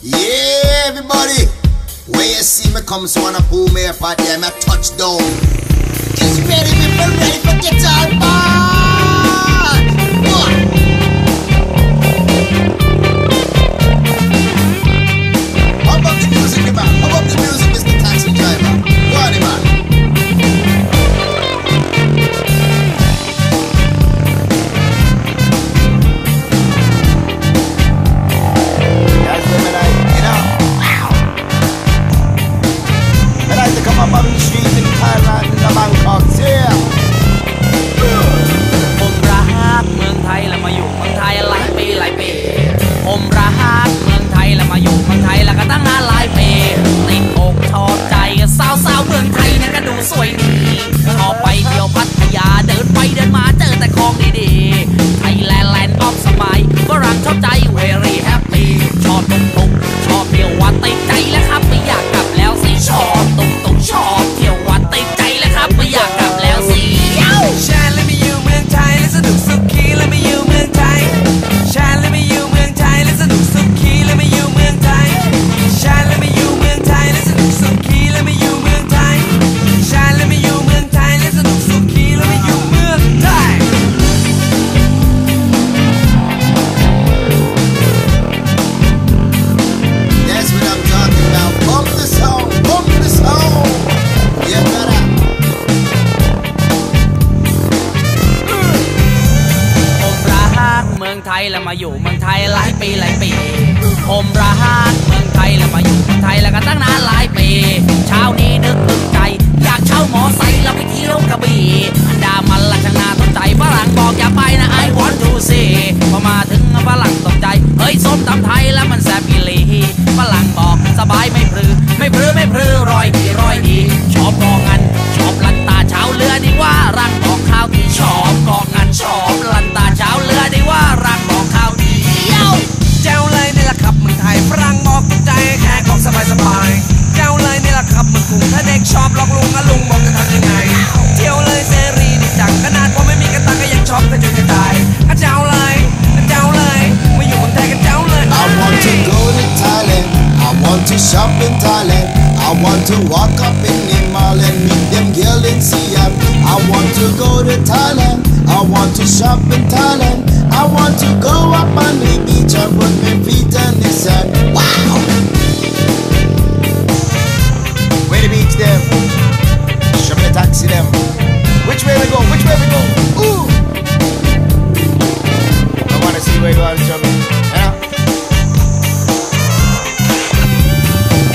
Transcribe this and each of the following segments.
Yeah, everybody. Where you see me come, so wanna pull me up out there, my touchdown. Just ready, people ready for guitar part. One.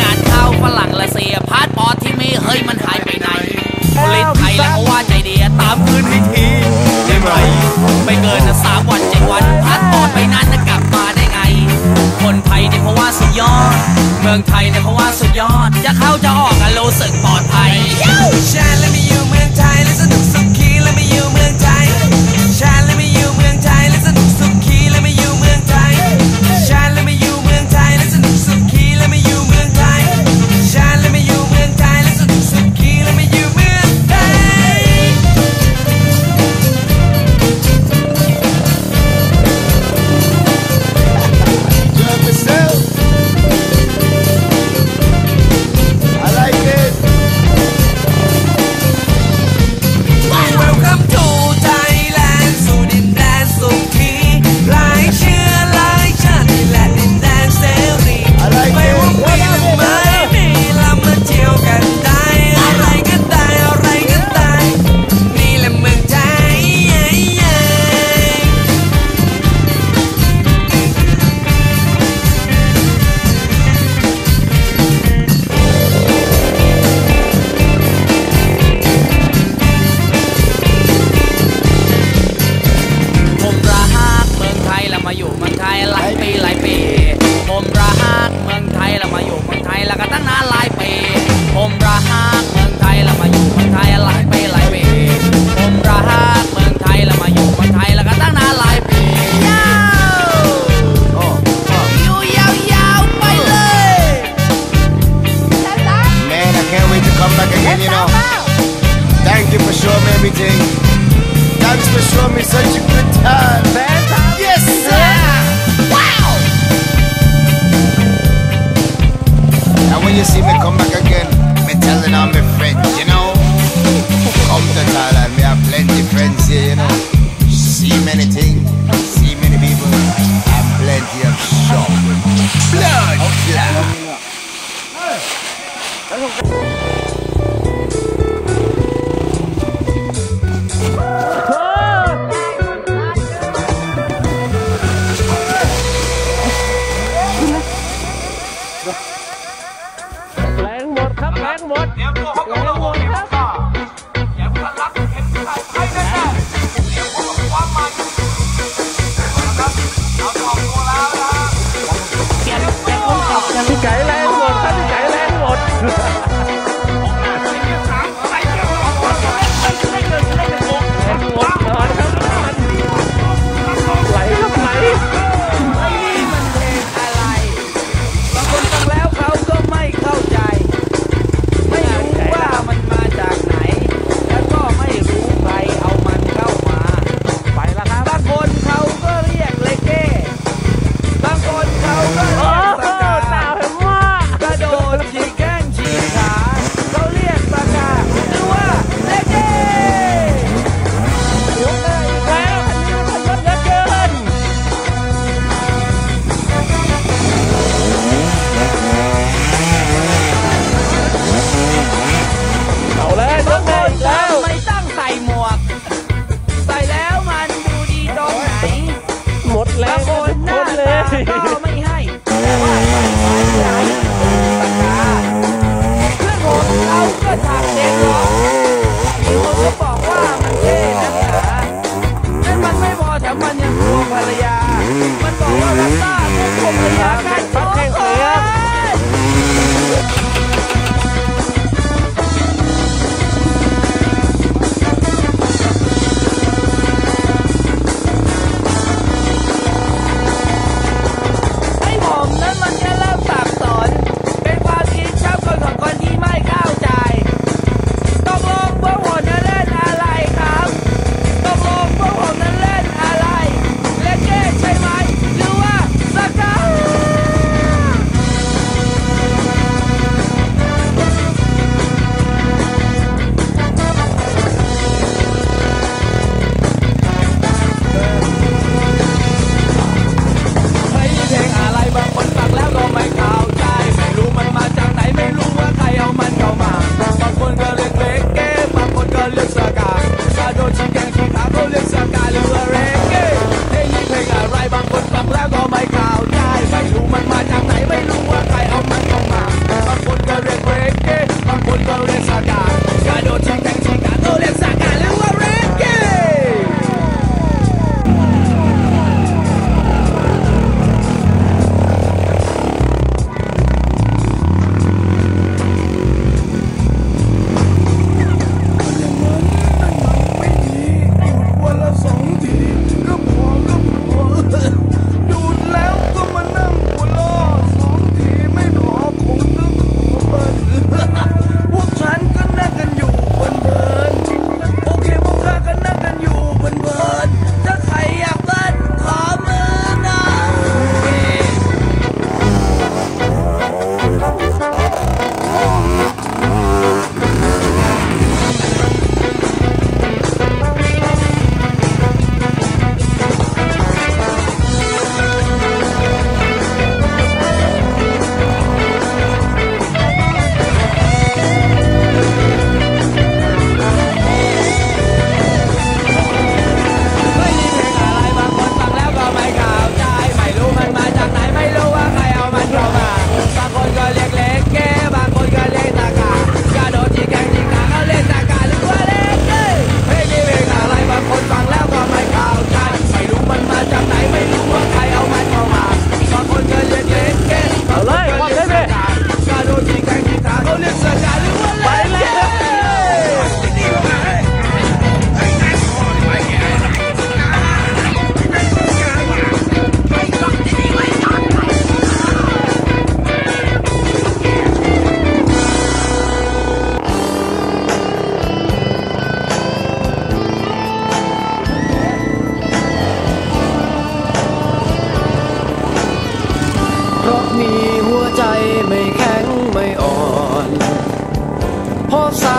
งานเข้าฝรั่งละเซียพาสปอร์ตที่มีเฮ้ยมันหายไปไหนคนเล่นไทยแล้วเขาว่าใจเดียตามคืนให้ทีได้ไหมไม่เกินสามวันเจ็ดวันพาสปอร์ตไปนั้นจะกลับมาได้ไง คนไทยเนี่ยเพราะว่าสุดยอด เมืองไทยเนี่ยเพราะว่าสุดยอด จะเข้าจะออกกัรู้สกปลอดภัยแชร์และมีอยู่เมืองไทยและสนุก and you know, thank you for showing me everything. Thanks for showing me such a good time, man. Yes, sir. Wow. Now when you see me come back again, me telling all my friends, you know, come to Thailand, me have plenty friends here, you know, see many things.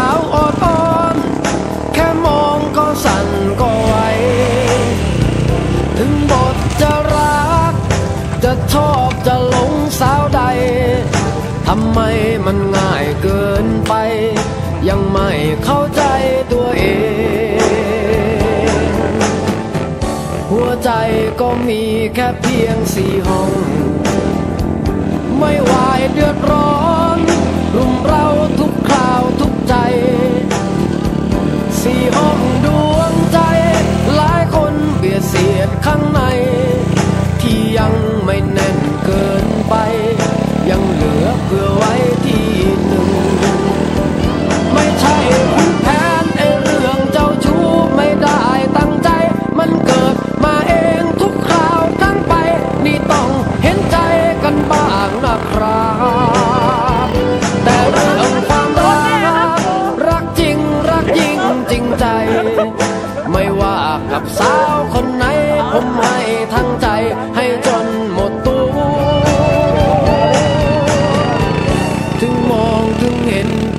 าวออ้อน แค่มองก็สั่นก็ไหว ถึงบทจะรัก จะชอบจะหลงสาวใด ทำไมมันง่ายเกินไป ยังไม่เข้าใจตัวเอง หัวใจก็มีแค่เพียงสี่ห้อง ไม่ไหวเดือดร้อน สี่ห้องดวงใจ หลายคนเบียดเสียดข้างใน ที่ยังไม่แน่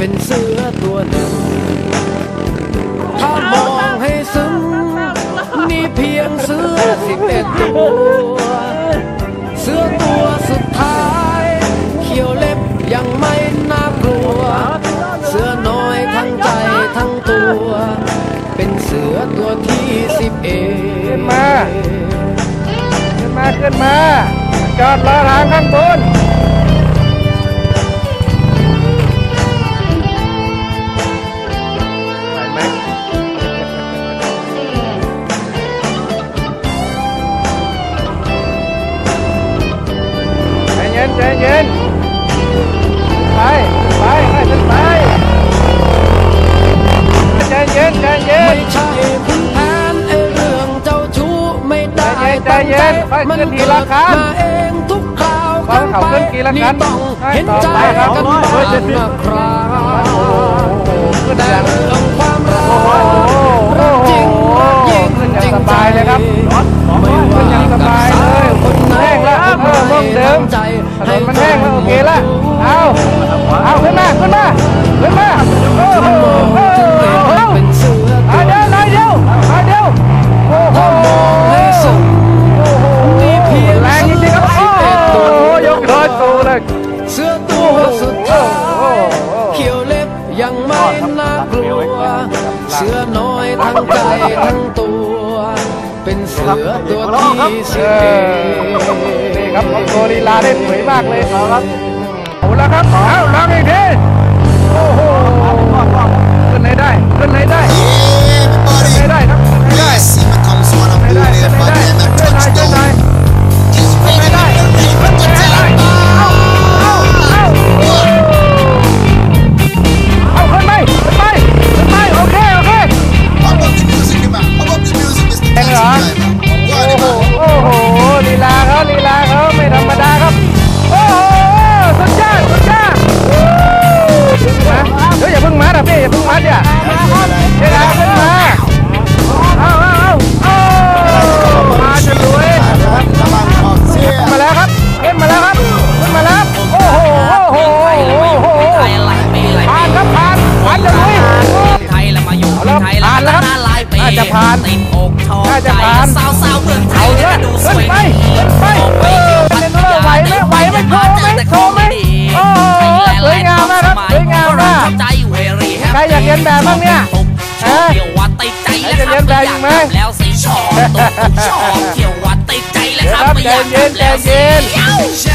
เป็นเสือตัวหนึ่ง ถ้ามองให้ซึ้งนี่เพียงเสือสิบเอ็ดตัว เสือตัวสุดท้าย เขียวเล็บยังไม่น่ากลัว เสือน้อยทั้งใจทั้งตัว เป็นเสือตัวที่สิบเอ็ดขึ้นมา ขึ้นมา ขึ้นมา จอดรอทางข้างบน ค่อยขึ้นทีละคันทุกคาเขาขึ้นกีละคันเห็นใจกันบ้าครับแต่เรื่องความรักจริงยิ่งจริงายเลยครับไม่ว่ากับสาวคนไหนเริ่มเดิมถนนมันแห้งแล้วโอเคแล้วเอาเอาขึ้นมาขึ้นมา ใจทั้งตัว เป็นเสือตัวที่สิเนี่ครับของโตลีลาได้สวยมากเลยเอาละครับเอาละครับเอาลองอีกที 两年两年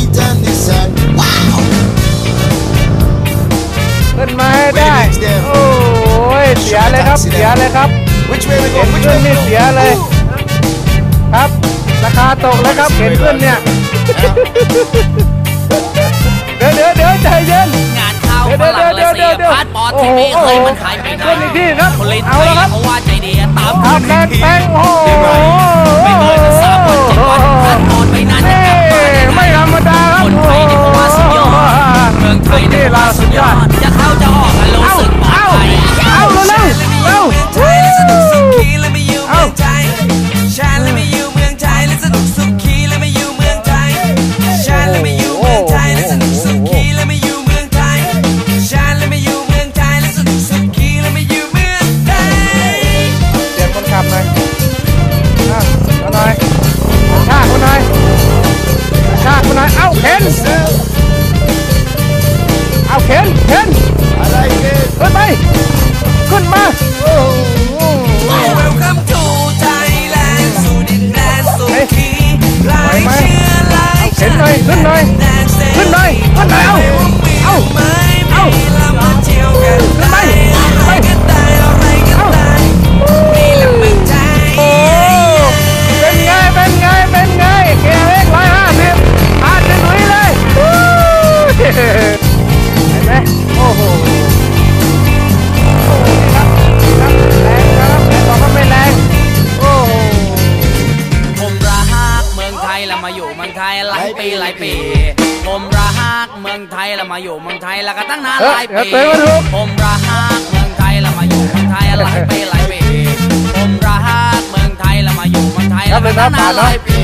เสียเลยครับ เสียเลยครับ Which way we เห็ go? น Which ขึ้น way นี่ we เสีย go? เลย ครับ ราคาตกแล้วครับ เห็นขึ้นเนี่ย เดี๋ยวเดี๋ยวเดี๋ยวใจเย็น งานเข้าเดี๋ยวฝรั่งเดี๋เลยยวเดี๋เสียวยเดี๋ยวพาสปอร์ตที่ไม่เคยมันขายไปไหนขึ้นอีกทีครับคนเล่นไทเอายแล้วครับเพราะว่าใจดีตามเอาแป้งแป้งโอ้โหไม่เคยจะสามวันเจ็ดวันพาสปอร์ตไปนานจะนี่กลับมาได้ไม่ธรรมดาครับคนไทยนี่เพราะว่าสุดยอดเมืองไทยนี่เพราะว่าสุดยอดจะเข้าจานหลายปีเออเออเออผมรักเมืองไทยแล้วมาอยู่เมืองไทยหลายปีหลายปีผมรักเมืองไทยแล้วมาอยู่เมืองไทยแล้วก็ตั้งนานหลายปี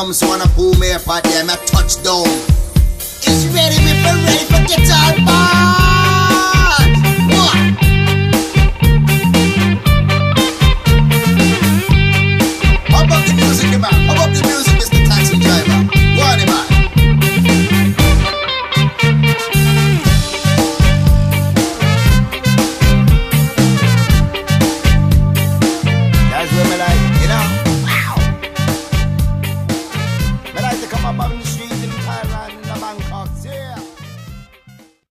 comes one of boom air I them a touchdown. It's ready, we're ready for guitar all.